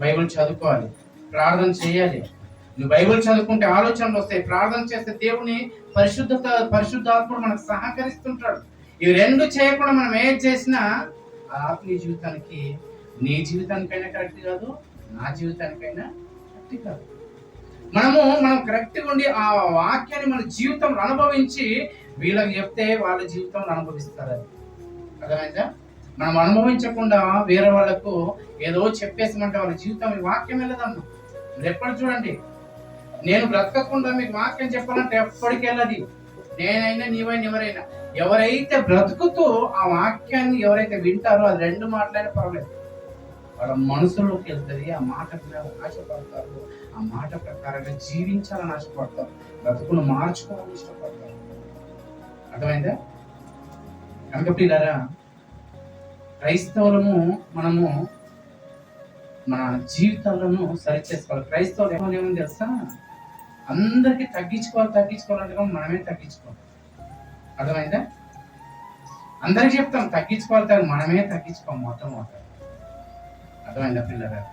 Bible చదువుకోవాలి. ప్రార్థన చేయాలి. నువ్వు బైబిల్ చదువుకుంటే ఆలోచనలు వస్తాయి. ప్రార్థన చేస్తే దేవుని పరిశుద్ధత పరిశుద్ధాత్ముడు మనకు సహకరిస్తుంటాడు. ఇవి రెండు చేయకుండా మనం ఏది చేసినా ఆత్మీయ జీవితానికి నీ జీవితానికైనా కరెక్ట్ కాదు నా జీవితానికైనా కరెక్ట్ కాదు. మనము మనం కరెక్ట్గా ఉండి ఆ వాక్యాన్ని మన జీవితంలో అనుభవించి వీళ్ళకి చెప్తే వాళ్ళ జీవితంలో అనుభవిస్తారు అది. అర్థమైందా? మనం అనుభవించకుండా వేరే వాళ్ళకు ఏదో చెప్పేసామంటే వాళ్ళ జీవితం ఈ వాక్యం వెళ్ళదమ్మా మీరు ఎప్పుడు చూడండి. నేను బ్రతకకుండా మీకు వాక్యం చెప్పాలంటే ఎప్పటికి నేనైనా నీవైనా ఎవరైనా ఎవరైతే బ్రతుకుతూ ఆ వాక్యాన్ని ఎవరైతే వింటారో అది రెండు మాటలైనా పర్వాలేదు. వాళ్ళ మనసులోకి వెళ్తుంది ఆ మాట ఆశపడతారు ఆ మాట ప్రకారంగా జీవించాలని ఆశపడతారు బ్రతుకును మార్చుకోవాలని ఇష్టపడతారు. అర్థమైందా? కనుక పిల్లరా క్రైస్తవులము మనము మన జీవితాలను సరిచేసుకోవాలి. క్రైస్తవులు ఏమని ఏమని తెలుసా? అందరికీ తగ్గించుకోవాలి తగ్గించుకోవాలంటే మనమే తగ్గించుకోవాలి. అర్థమైందా? అందరికి చెప్తాం తగ్గించుకోవాలి మనమే తగ్గించుకోం మొత్తం మొత్తం. అర్థమైందా పిల్లరా